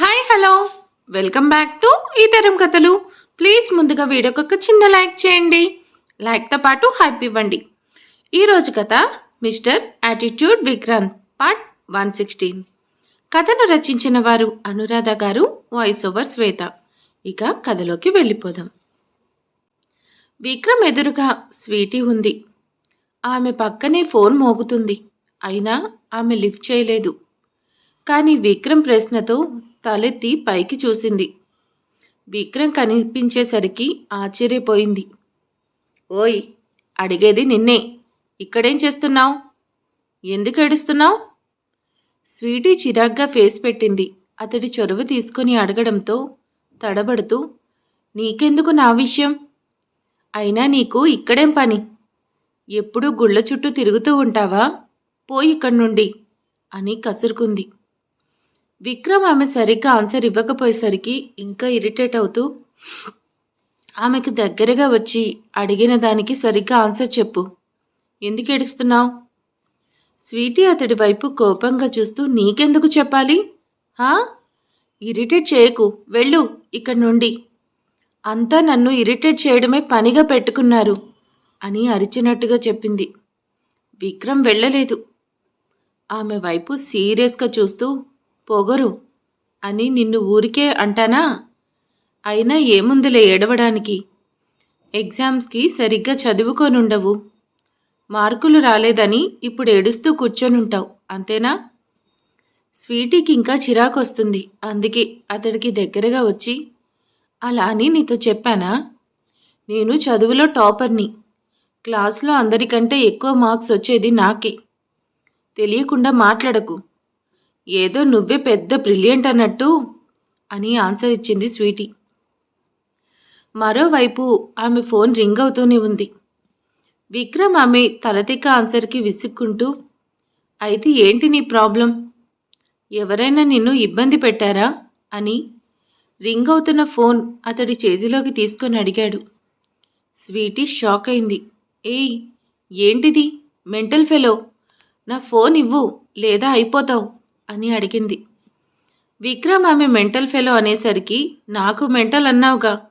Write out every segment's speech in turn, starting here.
Hi hello welcome back to ఈ తరం కథలు ప్లీజ్ ముందుగా వీడియోకి ఒక చిన్న లైక్ చేయండి. లైక్తో పాటు హైప్ ఇవ్వండి. ఈరోజు కథ mister attitude Vikrant part one sixteen కథను రచించిన వారు అనురాధ గారు వాయిస్ ఓవర్ శ్వేత. ఇక కథలోకి వెళ్ళిపోదాం. విక్రమ్ ఎదురుగా స్వీటీ ఉంది. ఆమె పక్కనే ఫోన్ మోగుతుంది. అయినా ఆమె లిఫ్ట్ చేయలేదు. కానీ విక్రమ్ ప్రశ్నతో తలెత్తి పైకి చూసింది. విక్రమ్ కనిపించేసరికి ఆశ్చర్యపోయింది. ఓయ్ అడిగేది నిన్నే. ఇక్కడేం చేస్తున్నావు? ఎందుకు ఏడుస్తున్నావు? స్వీటీ చిరాగ్గా ఫేస్ పెట్టింది. అతడి చొరవ తీసుకుని అడగడంతో తడబడుతూ నీకెందుకు నా విషయం? అయినా నీకు ఇక్కడేం పని? ఎప్పుడూ గుళ్ళ చుట్టూ తిరుగుతూ ఉంటావా? పోయి ఇక్కడి నుండి అని కసురుకుంది. విక్రమ్ ఆమె సరిగ్గా ఆన్సర్ ఇవ్వకపోయేసరికి ఇంకా ఇరిటేట్ అవుతూ ఆమెకు దగ్గరగా వచ్చి అడిగిన దానికి సరిగ్గా ఆన్సర్ చెప్పు. ఎందుకు ఏడుస్తున్నావు? స్వీటీ అతడి వైపు కోపంగా చూస్తూ నీకెందుకు చెప్పాలి? హా? ఇరిటేట్ చేయకు వెళ్ళు ఇక్కడి నుండి. అంతా నన్ను ఇరిటేట్ చేయడమే పనిగా పెట్టుకున్నారు అని అరిచినట్టుగా చెప్పింది. విక్రమ్ వెళ్ళలేదు. ఆమె వైపు సీరియస్గా చూస్తూ పొగరు అని నిన్ను ఊరికే అంటానా? అయినా ఏముందిలే ఏడవడానికి? ఎగ్జామ్స్కి సరిగ్గా చదువుకొనుండవు. మార్కులు రాలేదని ఇప్పుడు ఏడుస్తూ కూర్చొనుంటావు అంతేనా? స్వీటీకి ఇంకా చిరాకు వస్తుంది అందుకే అతడికి దగ్గరగా వచ్చి అలా అని నీతో చెప్పానా? నేను చదువులో టాపర్ని. క్లాస్లో అందరికంటే ఎక్కువ మార్క్స్ వచ్చేది నాకే. తెలియకుండా మాట్లాడకు. ఏదో నువ్వే పెద్ద బ్రిలియంట్ అన్నట్టు అని ఆన్సర్ ఇచ్చింది స్వీటీ. మరోవైపు ఆమె ఫోన్ రింగ్ అవుతూనే ఉంది. విక్రమ్ ఆమె తలతిక్క ఆన్సర్కి విసుక్కుంటూ అయితే ఏంటి నీ ప్రాబ్లం ఎవరైనా నిన్ను ఇబ్బంది పెట్టారా? అని రింగ్ అవుతున్న ఫోన్ అతడి చేతిలోకి తీసుకొని అడిగాడు. స్వీటీ షాక్ అయింది. ఏయ్ ఏంటిది? మెంటల్ ఫెలో నా ఫోన్ ఇవ్వు లేదా అయిపోతావు? అని అడిగింది. విక్రమ్ ఆమె మెంటల్ ఫెలో అనేసరికి నాకు మెంటల్ అన్నావుగా.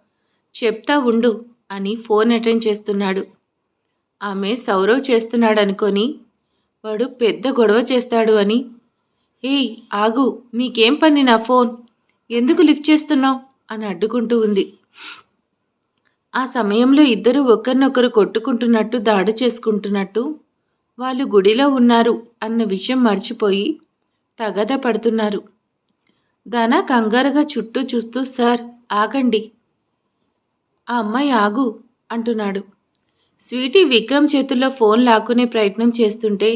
చెప్తా ఉండు అని ఫోన్ అటెండ్ చేస్తున్నాడు. ఆమె సౌరవ్ చేస్తున్నాడు అనుకొని వాడు పెద్ద గొడవ చేస్తాడు అని ఏయ్ ఆగు నీకేం పని నా ఫోన్? ఎందుకు లిఫ్ట్ చేస్తున్నావు? అని అడ్డుకుంటూ ఉంది. ఆ సమయంలో ఇద్దరు ఒకరినొకరు కొట్టుకుంటున్నట్టు దాడి చేసుకుంటున్నట్టు వాళ్ళు గుడిలో ఉన్నారు అన్న విషయం మర్చిపోయి తగద పడుతున్నారు ధన కంగారుగా చుట్టూ చూస్తూ సార్ ఆగండి. ఆ అమ్మాయి ఆగు అంటున్నాడు. స్వీటీ విక్రమ్ చేతుల్లో ఫోన్ లాక్కునే ప్రయత్నం చేస్తుంటే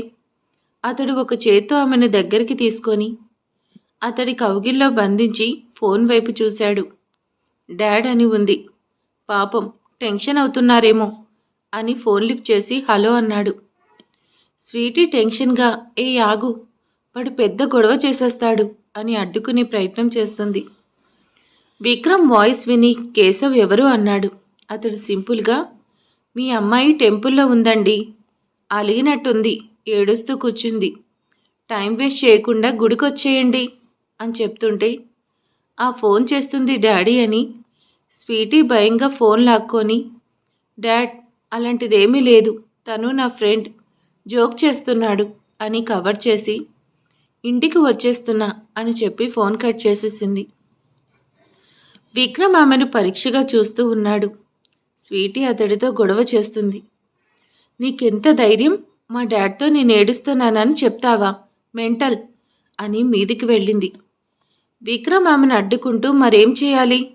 అతడు ఒక చేత్తో ఆమెను దగ్గరికి తీసుకొని అతడి కౌగిల్లో బంధించి ఫోన్ వైపు చూశాడు. డాడ్ అని ఉంది. పాపం టెన్షన్ అవుతున్నారేమో అని ఫోన్ లిఫ్ట్ చేసి హలో అన్నాడు. స్వీటీ టెన్షన్గా ఏ ఆగు. వాడు పెద్ద గొడవ చేసేస్తాడు అని అడ్డుకునే ప్రయత్నం చేస్తుంది. విక్రమ్ వాయిస్ విని కేశవ్ ఎవరు అన్నాడు. అతడు సింపుల్గా మీ అమ్మాయి టెంపుల్లో ఉందండి. అలిగినట్టుంది ఏడుస్తూ కూర్చుంది. టైం వేస్ట్ చేయకుండా గుడికొచ్చేయండి అని చెప్తుంటే ఆ ఫోన్ చేస్తుంది డాడీ అని స్వీటీ భయంగా ఫోన్ లాక్కొని డాడ్ అలాంటిదేమీ లేదు. తను నా ఫ్రెండ్. జోక్ చేస్తున్నాడు అని కవర్ చేసి ఇంటికి వచ్చేస్తున్నా అని చెప్పి ఫోన్ కట్ చేసేసింది. విక్రమ్ ఆమెను పరీక్షగా చూస్తూ ఉన్నాడు. స్వీటీ అతడితో గొడవ చేస్తుంది. నీకెంత ధైర్యం? మా డాడ్తో నేను ఏడుస్తున్నానని చెప్తావా? మెంటల్ అని మీదికి వెళ్ళింది. విక్రమ్ ఆమెను అడ్డుకుంటూ మరేం చేయాలి?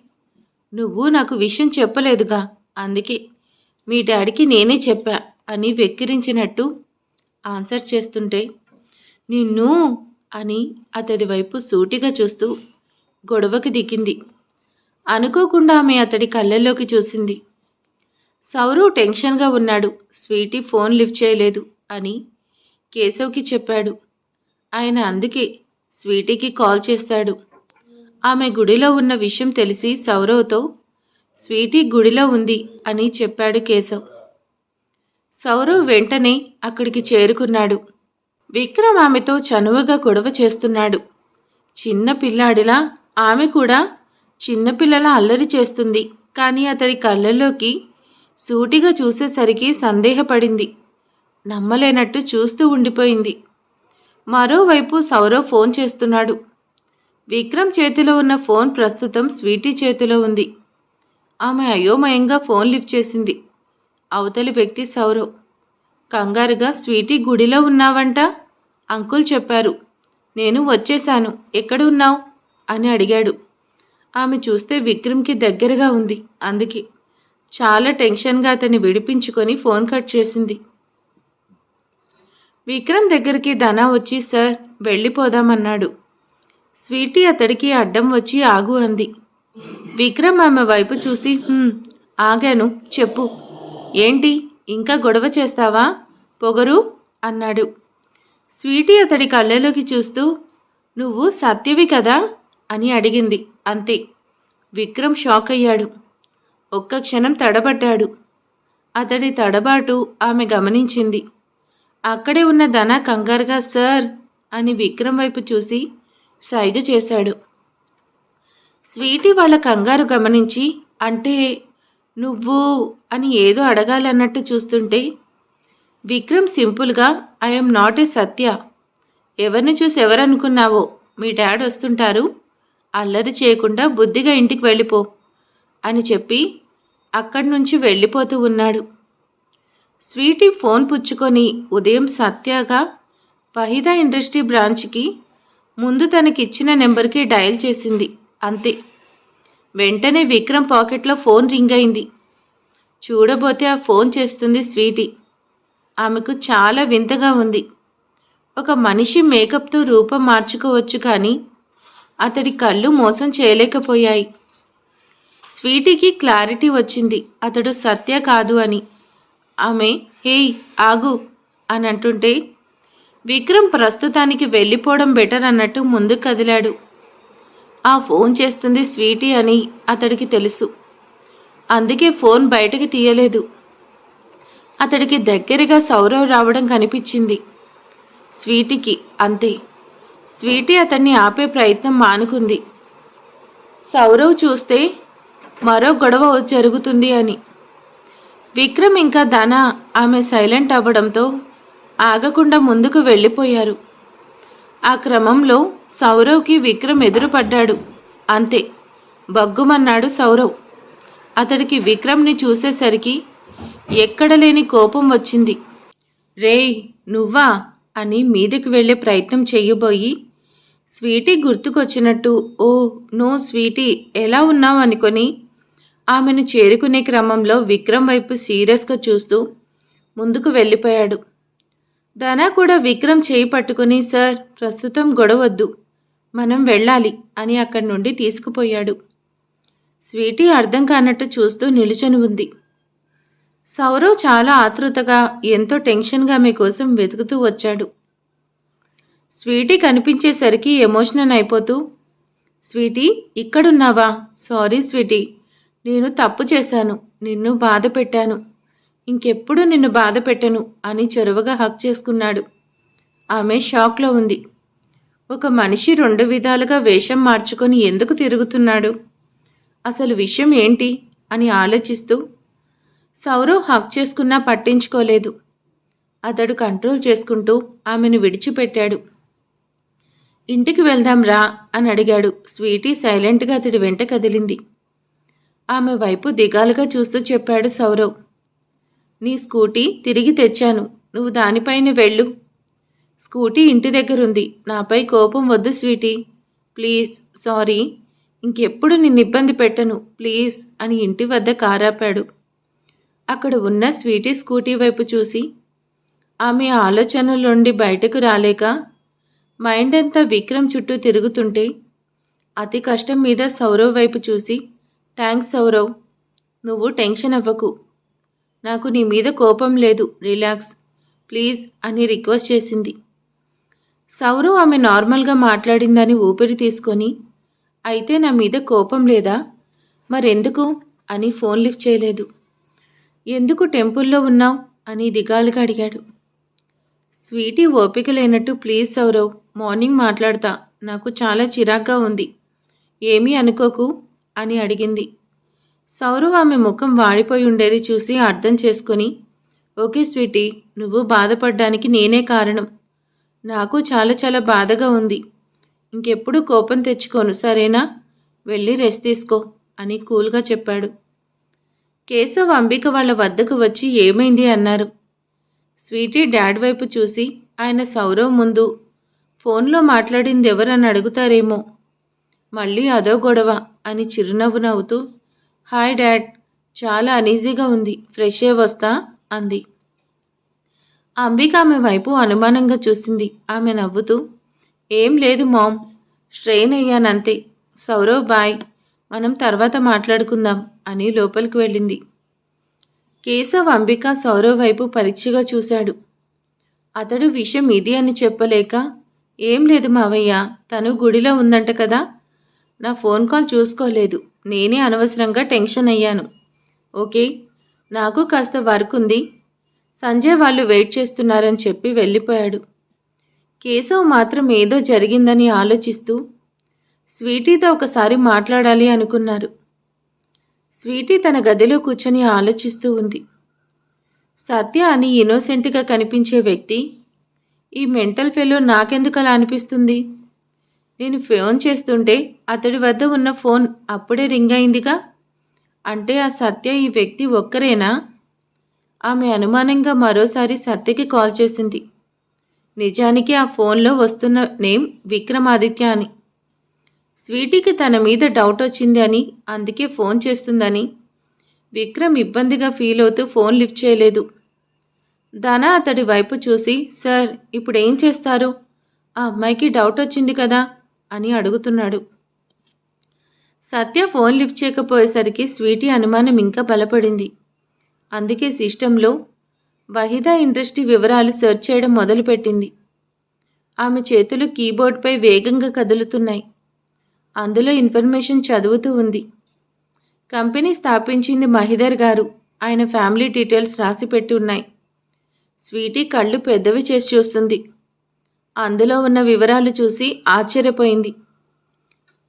నువ్వు నాకు విషయం చెప్పలేదుగా అందుకే మీ డాడీకి నేనే చెప్పా అని వెక్కిరించినట్టు ఆన్సర్ చేస్తుంటే నిన్ను అని అతడి వైపు సూటిగా చూస్తూ గొడవకి దిగింది. అనుకోకుండా ఆమె అతడి కళ్ళల్లోకి చూసింది. సౌరవ్ టెన్షన్గా ఉన్నాడు. స్వీటీ ఫోన్ లిఫ్ట్ చేయలేదు అని కేశవ్కి చెప్పాడు. ఆయన అందుకే స్వీటీకి కాల్ చేస్తాడు. ఆమె గుడిలో ఉన్న విషయం తెలిసి సౌరవ్తో స్వీటీ గుడిలో ఉంది అని చెప్పాడు కేశవ్. సౌరవ్ వెంటనే అక్కడికి చేరుకున్నాడు. విక్రమ్ ఆమెతో చనువుగా గొడవ చేస్తున్నాడు. చిన్న పిల్లాడిలా ఆమె కూడా చిన్నపిల్లల అల్లరి చేస్తుంది. కానీ అతడి కళ్ళల్లోకి సూటిగా చూసేసరికి సందేహపడింది. నమ్మలేనట్టు చూస్తూ ఉండిపోయింది. మరోవైపు సౌరవ్ ఫోన్ చేస్తున్నాడు. విక్రమ్ చేతిలో ఉన్న ఫోన్ ప్రస్తుతం స్వీటీ చేతిలో ఉంది. ఆమె అయోమయంగా ఫోన్ లిఫ్ట్ చేసింది. అవతలి వ్యక్తి సౌరవ్. కంగారుగా స్వీటీ గుడిలో ఉన్నావంట? అంకుల్ చెప్పారు. నేను వచ్చేశాను. ఎక్కడ ఉన్నావు అని అడిగాడు. ఆమె చూస్తే విక్రమ్కి దగ్గరగా ఉంది. అందుకే చాలా టెన్షన్గా అతన్ని విడిపించుకొని ఫోన్ కట్ చేసింది. విక్రమ్ దగ్గరికి ధన వచ్చి సార్ వెళ్ళిపోదామన్నాడు. స్వీటీ అతడికి అడ్డం వచ్చి ఆగు అంది. విక్రమ్ ఆమె వైపు చూసి ఆగాను చెప్పు. ఏంటి? ఇంకా గొడవ చేస్తావా? పొగరు? అన్నాడు. స్వీటీ అతడి కళ్ళలోకి చూస్తూ నువ్వు సత్యవి కదా? అని అడిగింది. అంతే. విక్రమ్ షాక్ అయ్యాడు. ఒక్క క్షణం తడబడ్డాడు. అతడి తడబాటు ఆమె గమనించింది. అక్కడే ఉన్న ధన కంగారుగా సార్ అని విక్రమ్ వైపు చూసి సైగ చేశాడు. స్వీటీ వాళ్ళ కంగారు గమనించి అంటే నువ్వు అని ఏదో అడగాలన్నట్టు చూస్తుంటే విక్రమ్ సింపుల్గా ఐఎమ్ నాట్ ఏ సత్య. ఎవరిని చూసి ఎవరనుకున్నావో? మీ డాడ్ వస్తుంటారు. అల్లరి చేయకుండా బుద్ధిగా ఇంటికి వెళ్ళిపో అని చెప్పి అక్కడి నుంచి వెళ్ళిపోతూ ఉన్నాడు. స్వీటీ ఫోన్ పుచ్చుకొని ఉదయం సత్యగా వహిదా ఇండస్ట్రీ బ్రాంచ్కి ముందు తనకిచ్చిన నెంబర్కి డయల్ చేసింది. అంతే. వెంటనే విక్రమ్ పాకెట్లో ఫోన్ రింగ్ అయింది. చూడబోతే ఆ ఫోన్ చేస్తుంది స్వీటీ. ఆమెకు చాలా వింతగా ఉంది. ఒక మనిషి మేకప్తో రూపం మార్చుకోవచ్చు కానీ అతడి కళ్ళు మోసం చేయలేకపోయాయి. స్వీటీకి క్లారిటీ వచ్చింది. అతడు సత్య కాదు అని. ఆమె హేయ్ ఆగు అని అంటుంటే విక్రమ్ ప్రస్తుతానికి వెళ్ళిపోవడం బెటర్ అన్నట్టు ముందుకు కదిలాడు. ఆ ఫోన్ చేస్తుంది స్వీటీ అని అతడికి తెలుసు. అందుకే ఫోన్ బయటకు తీయలేదు. అతడికి దగ్గరగా సౌరవ్ రావడం కనిపించింది. స్వీటీకి అంతే. స్వీటీ అతన్ని ఆపే ప్రయత్నం మానుకుంది. సౌరవ్ చూస్తే మరో గొడవ జరుగుతుంది అని. విక్రమ్ ఇంకా ధన ఆమె సైలెంట్ అవ్వడంతో ఆగకుండా ముందుకు వెళ్ళిపోయారు. ఆ క్రమంలో సౌరవ్కి విక్రమ్ ఎదురుపడ్డాడు. అంతే బగ్గుమన్నాడు సౌరవ్. అతడికి విక్రమ్ని చూసేసరికి ఎక్కడ లేని కోపం వచ్చింది. రేయ్ నువ్వా? అని మీదకి వెళ్ళే ప్రయత్నం చేయబోయి స్వీటీ గుర్తుకొచ్చినట్టు ఓ నో స్వీటీ ఎలా ఉన్నావు? అనుకొని ఆమెను చేరుకునే క్రమంలో విక్రమ్ వైపు సీరియస్గా చూస్తూ ముందుకు వెళ్ళిపోయాడు. ధన కూడా విక్రమ్ చేయి పట్టుకుని సార్ ప్రస్తుతం గొడవద్దు. మనం వెళ్ళాలి అని అక్కడి నుండి తీసుకుపోయాడు. స్వీటీ అర్థం కానట్టు చూస్తూ నిలుచొని ఉంది. సౌరవ్ చాలా ఆతృతగా ఎంతో టెన్షన్గా మీ కోసం వెతుకుతూ వచ్చాడు. స్వీటీ కనిపించేసరికి ఎమోషనల్ అయిపోతూ స్వీటీ ఇక్కడున్నావా? సారీ స్వీటీ నేను తప్పు చేశాను. నిన్ను బాధ పెట్టాను ఇంకెప్పుడు నిన్ను బాధ పెట్టను అని చొరవగా హక్ చేసుకున్నాడు. ఆమె షాక్లో ఉంది. ఒక మనిషి రెండు విధాలుగా వేషం మార్చుకొని ఎందుకు తిరుగుతున్నాడు? అసలు విషయం ఏంటి? అని ఆలోచిస్తూ సౌరవ్ హక్ చేసుకున్నా పట్టించుకోలేదు. అతడు కంట్రోల్ చేసుకుంటూ ఆమెను విడిచిపెట్టాడు. ఇంటికి వెళ్దాం రా అని అడిగాడు. స్వీటీ సైలెంట్గా అతడి వెంట కదిలింది. ఆమె వైపు దిగాలుగా చూస్తూ చెప్పాడు సౌరవ్. నీ స్కూటీ తిరిగి తెచ్చాను. నువ్వు దానిపైన వెళ్ళు. స్కూటీ ఇంటి దగ్గరుంది. నాపై కోపం వద్దు స్వీటీ. Please sorry. ఇంకెప్పుడు నిన్ను ఇబ్బంది పెట్టను. ప్లీజ్ అని ఇంటి వద్ద కారాపాడు. అక్కడ ఉన్న స్వీటీ స్కూటీ వైపు చూసి ఆమె ఆలోచనల నుండి బయటకు రాలేక మైండ్ అంతా విక్రమ్ చుట్టూ తిరుగుతుంటే అతి కష్టం మీద సౌరవ్ వైపు చూసి థ్యాంక్స్ సౌరవ్ నువ్వు టెన్షన్ అవ్వకు. నాకు నీ మీద కోపం లేదు. రిలాక్స్. ప్లీజ్ అని రిక్వెస్ట్ చేసింది. సౌరవ్ ఆమె నార్మల్గా మాట్లాడిందని ఊపిరి తీసుకొని అయితే నా మీద కోపం లేదా? మరెందుకు? అని ఫోన్ లిఫ్ట్ చేయలేదు. ఎందుకు టెంపుల్లో ఉన్నావు? అని దిగాలుగా అడిగాడు. స్వీటీ ఓపిక లేనట్టు ప్లీజ్ సౌరవ్ మార్నింగ్ మాట్లాడతా. నాకు చాలా చిరాగ్గా ఉంది. ఏమీ అనుకోకు అని అడిగింది. సౌరవ్ ఆమె ముఖం వాడిపోయి ఉండేది చూసి అర్థం చేసుకొని ఓకే స్వీటీ నువ్వు బాధపడ్డానికి నేనే కారణం. నాకు చాలా చాలా బాధగా ఉంది. ఇంకెప్పుడు కోపం తెచ్చుకోను సరేనా? వెళ్ళి రెస్ట్ తీసుకో అని కూల్గా చెప్పాడు. కేశవ్ అంబిక వాళ్ళ వద్దకు వచ్చి ఏమైంది అన్నారు. స్వీటీ డాడ్ వైపు చూసి ఆయన సౌరవ్ ముందు. ఫోన్లో మాట్లాడింది ఎవరని అడుగుతారేమో. మళ్ళీ అదో గొడవ అని చిరునవ్వు నవ్వుతూ హాయ్ డాడ్. చాలా అనీజీగా ఉంది. ఫ్రెష్ అయ్యి వస్తా? అంది. అంబిక ఆమె వైపు అనుమానంగా చూసింది. ఆమె నవ్వుతూ ఏం లేదు మామ్. స్ట్రెయిన్ అయ్యానంతే. సౌరవ్ బాయ్. మనం తర్వాత మాట్లాడుకుందాం అని లోపలికి వెళ్ళింది. కేశవ్ అంబిక సౌరవ్ వైపు పరీక్షగా చూశాడు. అతడు విషయం ఇది అని చెప్పలేక ఏం లేదు మావయ్య. తను గుడిలో ఉందంట కదా. నా ఫోన్ కాల్ చూసుకోలేదు. నేనే అనవసరంగా టెన్షన్ అయ్యాను. ఓకే నాకు కాస్త వర్క్ ఉంది. సంజయ్ వాళ్ళు వెయిట్ చేస్తున్నారని చెప్పి వెళ్ళిపోయాడు. కేశవ్ మాత్రం ఏదో జరిగిందని ఆలోచిస్తూ స్వీటీతో ఒకసారి మాట్లాడాలి అనుకున్నారు. స్వీటీ తన గదిలో కూర్చొని ఆలోచిస్తూ ఉంది. సత్య అని ఇన్నోసెంట్గా కనిపించే వ్యక్తి ఈ మెంటల్ ఫెలో నాకెందుకు అలా అనిపిస్తుంది? నేను ఫోన్ చేస్తుంటే అతడి వద్ద ఉన్న ఫోన్ అప్పుడే రింగ్ అయిందిగా. అంటే ఆ సత్య ఈ వ్యక్తి ఒక్కరేనా? ఆమె అనుమానంగా మరోసారి సత్యకి కాల్ చేసింది. నిజానికి ఆ ఫోన్లో వస్తున్న నేమ్ విక్రమాదిత్య అని. స్వీటీకి తన మీద డౌట్ వచ్చింది అని అందుకే ఫోన్ చేస్తుందని. విక్రమ్ ఇబ్బందిగా ఫీల్ అవుతూ ఫోన్ లిఫ్ట్ చేయలేదు. ధన అతడి వైపు చూసి సార్ ఇప్పుడు ఏం చేస్తారు? ఆ అమ్మాయికి డౌట్ వచ్చింది కదా. అని అడుగుతున్నాడు. సత్య ఫోన్ లిఫ్ట్ చేయకపోయేసరికి స్వీటీ అనుమానం ఇంకా బలపడింది. అందుకే సిస్టంలో వహిదా ఇండస్ట్రీ వివరాలు సెర్చ్ చేయడం మొదలుపెట్టింది. ఆమె చేతులు కీబోర్డ్పై వేగంగా కదులుతున్నాయి. అందులో ఇన్ఫర్మేషన్ చదువుతూ ఉంది. కంపెనీ స్థాపించింది మహిదర్ గారు. ఆయన ఫ్యామిలీ డీటెయిల్స్ రాసి పెట్టి ఉన్నాయి. స్వీటీ కళ్ళు పెద్దవి చేసి చూస్తుంది. అందులో ఉన్న వివరాలు చూసి ఆశ్చర్యపోయింది.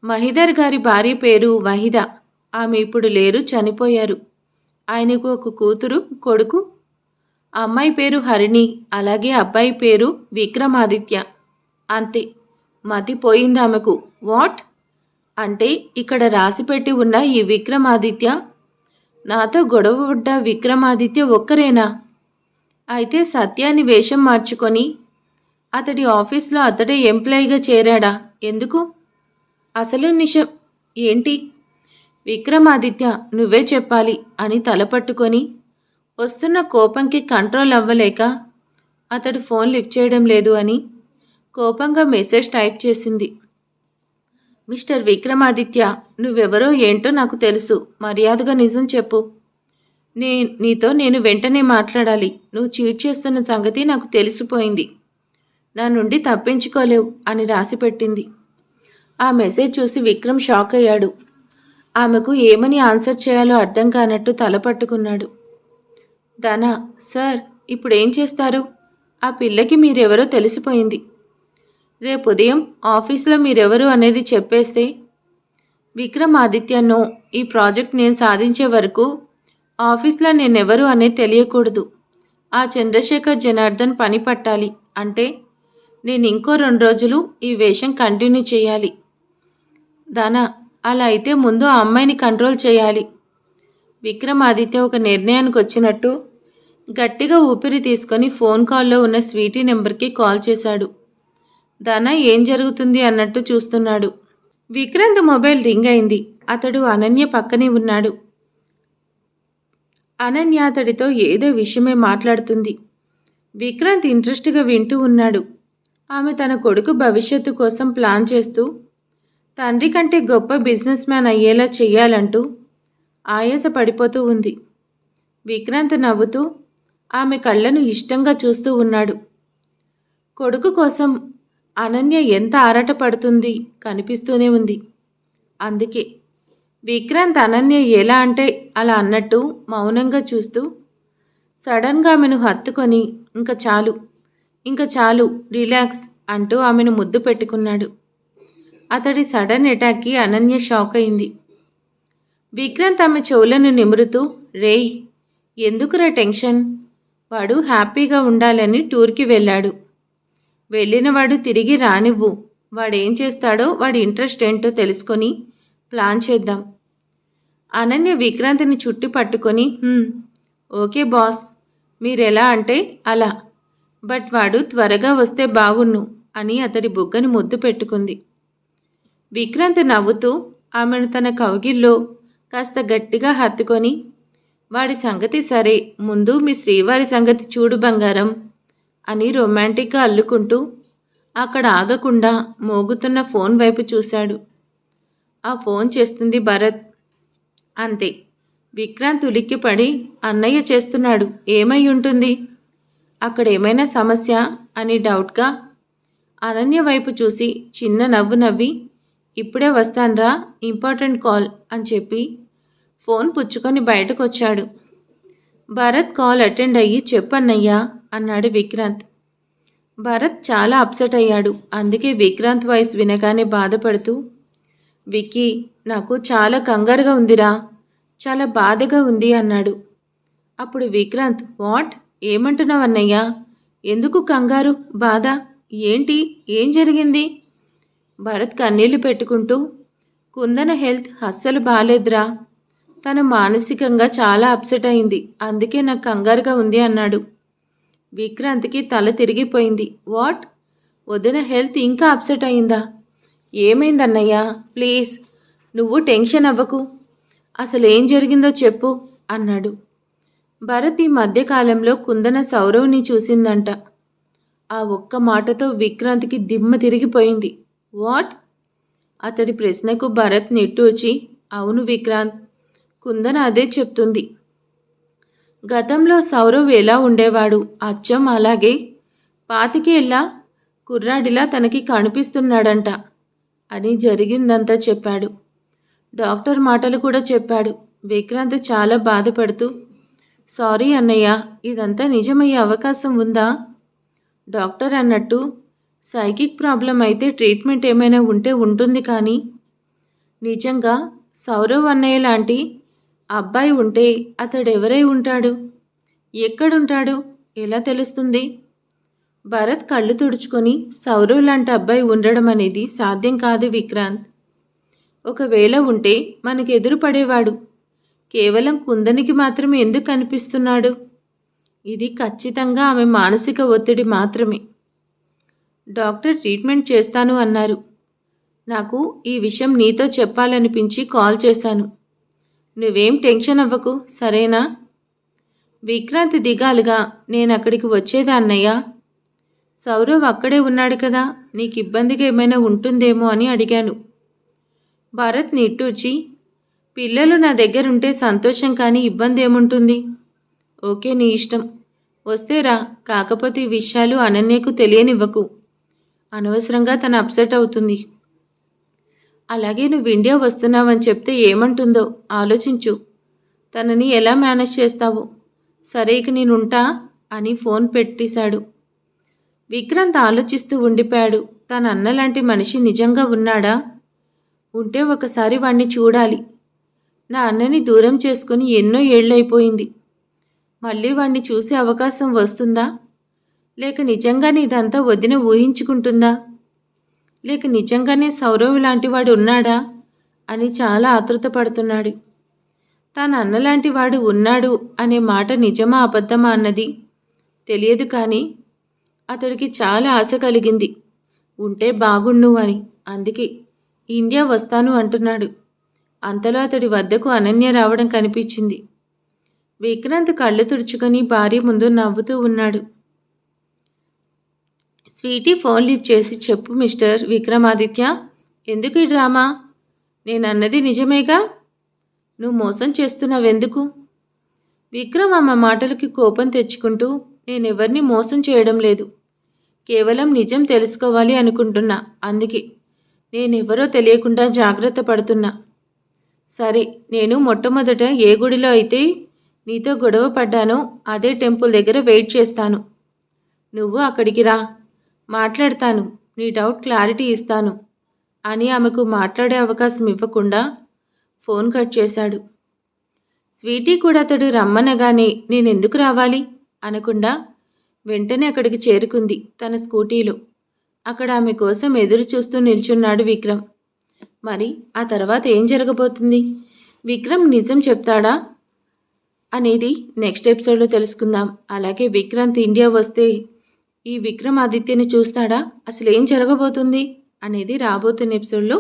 మహిదర్ గారి భార్య పేరు వహిద. ఆమె ఇప్పుడు లేరు చనిపోయారు. ఆయనకు ఒక కూతురు కొడుకు. అమ్మాయి పేరు హరిణి అలాగే అబ్బాయి పేరు విక్రమాదిత్య. అంతే. మతి పోయింది ఆమెకు. వాట్? అంటే ఇక్కడ రాసిపెట్టి ఉన్న ఈ విక్రమాదిత్య? నాతో గొడవపడ్డ విక్రమాదిత్య ఒక్కరేనా? అయితే సత్యాన్ని వేషం మార్చుకొని అతడి ఆఫీస్లో అతడే ఎంప్లాయీగా చేరాడా? ఎందుకు? అసలు నిష ఏంటి? విక్రమాదిత్య నువ్వే చెప్పాలి అని తలపట్టుకొని వస్తున్న కోపంకి కంట్రోల్ అవ్వలేక అతడు ఫోన్ లిఫ్ట్ చేయడం లేదు అని కోపంగా మెసేజ్ టైప్ చేసింది. మిస్టర్ విక్రమాదిత్య నువ్వెవరో ఏంటో నాకు తెలుసు. మర్యాదగా నిజం చెప్పు. నే నీతో నేను వెంటనే మాట్లాడాలి. నువ్వు చీట్ చేస్తున్న సంగతి నాకు తెలిసిపోయింది. నా నుండి తప్పించుకోలేవు అని రాసిపెట్టింది. ఆ మెసేజ్ చూసి విక్రమ్ షాక్ అయ్యాడు. ఆమెకు ఏమని ఆన్సర్ చేయాలో అర్థం కానట్టు తల పట్టుకున్నాడు. ధన సార్ ఇప్పుడు ఏం చేస్తారు? ఆ పిల్లకి మీరెవరో తెలిసిపోయింది. రేపు ఉదయం ఆఫీస్లో మీరెవరు అనేది చెప్పేస్తే విక్రమాదిత్యను ఈ ప్రాజెక్ట్ నేను సాధించే వరకు ఆఫీస్లో నేనెవరు అనేది తెలియకూడదు. ఆ చంద్రశేఖర్ జనార్దన్ పని పట్టాలి అంటే నేను ఇంకో రెండు రోజులు ఈ వేషం కంటిన్యూ చేయాలి. దానా అలా అయితే ముందు ఆ అమ్మాయిని కంట్రోల్ చేయాలి. విక్రమాదిత్య ఒక నిర్ణయానికి వచ్చినట్టు గట్టిగా ఊపిరి తీసుకొని ఫోన్ కాల్లో ఉన్న స్వీటీ నెంబర్కి కాల్ చేశాడు. దానా ఏం జరుగుతుంది అన్నట్టు చూస్తున్నాడు. విక్రాంత్ మొబైల్ రింగ్ అయింది. అతడు అనన్య పక్కనే ఉన్నాడు. అనన్య అతడితో ఏదో విషయమే మాట్లాడుతుంది. విక్రాంత్ ఇంట్రెస్ట్గా వింటూ ఉన్నాడు. ఆమె తన కొడుకు భవిష్యత్తు కోసం ప్లాన్ చేస్తూ తండ్రి కంటే గొప్ప బిజినెస్ మ్యాన్ అయ్యేలా చెయ్యాలంటూ ఆయాస పడిపోతూ ఉంది విక్రాంత్ నవ్వుతూ ఆమె కళ్ళను ఇష్టంగా చూస్తూ ఉన్నాడు. కొడుకు కోసం అనన్య ఎంత ఆరాటపడుతుంది కనిపిస్తూనే ఉంది. అందుకే విక్రాంత్ అనన్య ఎలా అంటే అలా అన్నట్టు మౌనంగా చూస్తూ సడన్గా ఆమెను హత్తుకొని ఇంకా చాలు. ఇంకా చాలు రిలాక్స్ అంటూ ఆమెను ముద్దు పెట్టుకున్నాడు. అతడి సడన్ అటాక్కి అనన్య షాక్ అయింది. విక్రాంత్ ఆమె చెవులను నిమురుతూ రేయ్ ఎందుకురా టెన్షన్? వాడు హ్యాపీగా ఉండాలని టూర్కి వెళ్ళాడు. వెళ్ళినవాడు తిరిగి రానివ్వు. వాడేం చేస్తాడో వాడి ఇంట్రెస్ట్ ఏంటో తెలుసుకొని ప్లాన్ చేద్దాం. అనన్య విక్రాంతిని చుట్టి పట్టుకొని ఓకే బాస్ మీరెలా అంటే అలా. బట్ వాడు త్వరగా వస్తే బాగున్ను అని అతడి బుగ్గని ముద్దు పెట్టుకుంది. విక్రాంత్ నవ్వుతూ ఆమెను తన కౌగిల్లో కాస్త గట్టిగా హత్తుకొని వాడి సంగతి సరే ముందు మీ శ్రీవారి సంగతి చూడు బంగారం అని రొమాంటిక్గా అల్లుకుంటూ అక్కడ ఆగకుండా మోగుతున్న ఫోన్ వైపు చూశాడు. ఆ ఫోన్ చేస్తుంది భరత్ అంతే. విక్రాంత్ ఉలిక్కిపడి అన్నయ్య చేస్తున్నాడు. ఏమై ఉంటుంది? అక్కడ ఏమైనా సమస్య అని డౌట్గా అనన్య వైపు చూసి చిన్న నవ్వు నవ్వి ఇప్పుడే వస్తాన్రా ఇంపార్టెంట్ కాల్ అని చెప్పి ఫోన్ పుచ్చుకొని బయటకు వచ్చాడు భరత్ కాల్ అటెండ్ అయ్యి చెప్పన్నయ్యా అన్నాడు విక్రాంత్. భరత్ చాలా అప్సెట్ అయ్యాడు. అందుకే విక్రాంత్ వాయిస్ వినగానే బాధపడుతూ విక్కీ నాకు చాలా కంగారుగా ఉందిరా చాలా బాధగా ఉంది అన్నాడు. అప్పుడు విక్రాంత్ వాట్? ఏమంటున్నావన్నయ్యా ఎందుకు కంగారు బాధ? ఏంటి? ఏం జరిగింది? భరత్ కన్నీళ్ళు పెట్టుకుంటూ కుందన హెల్త్ అస్సలు బాలేదురా. తను మానసికంగా చాలా అప్సెట్ అయింది. అందుకే నాకు కంగారుగా ఉంది అన్నాడు. విక్రాంత్కి తల తిరిగిపోయింది. వాట్? వదిన హెల్త్ ఇంకా అప్సెట్ అయిందా? ఏమైందన్నయ్యా ప్లీజ్ నువ్వు టెన్షన్ అవ్వకు. అసలు ఏం జరిగిందో చెప్పు అన్నాడు. భరత్ ఈ మధ్యకాలంలో కుందన సౌరవ్ని చూసిందంట. ఆ ఒక్క మాటతో విక్రాంత్కి దిమ్మ తిరిగిపోయింది. వాట్? అతడి ప్రశ్నకు భరత్ నిట్టూర్చి అవును విక్రాంత్ కుందన అదే చెప్తుంది. గతంలో సౌరవ్ ఎలా ఉండేవాడు? అచ్చం అలాగే. పాతికేళ్ళ కుర్రాడిలా తనకి కనిపిస్తున్నాడంట అని జరిగిందంతా చెప్పాడు. డాక్టర్ మాటలు కూడా చెప్పాడు. విక్రాంత్ చాలా బాధపడుతూ సారీ అన్నయ్య ఇదంతా నిజమయ్యే అవకాశం ఉందా? డాక్టర్ అన్నట్టు సైకిక్ ప్రాబ్లం అయితే ట్రీట్మెంట్ ఏమైనా ఉంటే ఉంటుంది కానీ. నిజంగా సౌరవ్ అన్నయ్య లాంటి అబ్బాయి ఉంటే అతడు ఎవరై ఉంటాడు? ఎక్కడుంటాడు? ఎలా తెలుస్తుంది? భరత్ కళ్ళు తుడుచుకొని సౌరవ్ లాంటి అబ్బాయి ఉండడం అనేది సాధ్యం కాదు విక్రాంత్. ఒకవేళ ఉంటే మనకు ఎదురుపడేవాడు కేవలం కుందనికి మాత్రమే ఎందుకు కనిపిస్తున్నాడు? ఇది ఖచ్చితంగా ఆమె మానసిక ఒత్తిడి మాత్రమే. డాక్టర్ ట్రీట్మెంట్ చేస్తాను అన్నారు. నాకు ఈ విషయం నీతో చెప్పాలనిపించి కాల్ చేశాను. నువ్వేం టెన్షన్ అవ్వకు సరేనా? విక్రాంత్ దిగాలుగా నేను అక్కడికి వచ్చేదా అన్నయ్య? సౌరవ్ అక్కడే ఉన్నాడు కదా నీకు ఇబ్బందిగా ఏమైనా ఉంటుందేమో అని అడిగాను. భరత్ నిట్టూర్చి పిల్లలు నా దగ్గర ఉంటే సంతోషం కానీ ఇబ్బంది ఏముంటుంది ఓకే నీ ఇష్టం. వస్తేరా కాకపోతే ఈ విషయాలు అనన్యకు తెలియనివ్వకు. అనవసరంగా తను అప్సెట్ అవుతుంది. అలాగే నువ్వు ఇండియా వస్తున్నావని చెప్తే ఏమంటుందో ఆలోచించు. తనని ఎలా మేనేజ్ చేస్తావు? సరే ఇక నేనుంటా అని ఫోన్ పెట్టేశాడు. విక్రాంత్ ఆలోచిస్తూ ఉండిపోయాడు. తన అన్నలాంటి మనిషి నిజంగా ఉన్నాడా? ఉంటే ఒకసారి వాణ్ణి చూడాలి. నా అన్నని దూరం చేసుకుని ఎన్నో ఏళ్ళైపోయింది. మళ్ళీ వాణ్ణి చూసే అవకాశం వస్తుందా? లేక నిజంగానే ఇదంతా వదిన ఊహించుకుంటుందా? లేక నిజంగానే సౌరవ్ లాంటి వాడు ఉన్నాడా? అని చాలా ఆతృత పడుతున్నాడు. తన అన్నలాంటి వాడు ఉన్నాడు అనే మాట నిజమా అబద్ధమా అన్నది తెలియదు కానీ అతడికి చాలా ఆశ కలిగింది. ఉంటే బాగుండు అని. అందుకే ఇండియా వస్తాను అంటున్నాడు. అంతలో అతడి వద్దకు అనన్య రావడం కనిపించింది. విక్రాంత్ కళ్ళు తుడుచుకొని భార్య ముందు నవ్వుతూ ఉన్నాడు. స్వీటీ ఫోన్ లిఫ్ట్ చేసి చెప్పు మిస్టర్ విక్రమాదిత్య ఎందుకు ఈ డ్రామా? నేను అన్నది నిజమేగా? నువ్వు మోసం చేస్తున్నావెందుకు? విక్రమ్ ఆమె మాటలకి కోపం తెచ్చుకుంటూ నేనెవరిని మోసం చేయడం లేదు. కేవలం నిజం తెలుసుకోవాలి అనుకుంటున్నా అందుకే. నేనెవరో తెలియకుండా జాగ్రత్త పడుతున్నా. సరే నేను మొట్టమొదట ఏ గుడిలో అయితే నీతో గొడవ పడ్డానో అదే టెంపుల్ దగ్గర వెయిట్ చేస్తాను. నువ్వు అక్కడికి రా. మాట్లాడతాను. నీ డౌట్ క్లారిటీ ఇస్తాను. అని ఆమెకు మాట్లాడే అవకాశం ఇవ్వకుండా ఫోన్ కట్ చేశాడు. స్వీటీ కూడా అతడు రమ్మనగానే నేను ఎందుకు రావాలి? అనకుండా వెంటనే అక్కడికి చేరుకుంది తన స్కూటీలో. అక్కడ ఆమె కోసం ఎదురు చూస్తూ నిల్చున్నాడు విక్రమ్. మరి ఆ తర్వాత ఏం జరగబోతుంది? విక్రమ్ నిజం చెప్తాడా? అనేది నెక్స్ట్ ఎపిసోడ్లో తెలుసుకుందాం. అలాగే విక్రాంత్ ఇండియా వస్తే ఈ విక్రమ్ ఆదిత్యని చూస్తాడా? అసలు ఏం జరగబోతుంది? అనేది రాబోతున్న ఎపిసోడ్లో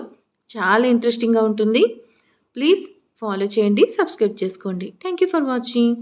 చాలా ఇంట్రెస్టింగ్గా ఉంటుంది. ప్లీజ్ ఫాలో చేయండి సబ్స్క్రైబ్ చేసుకోండి. Thank you for watching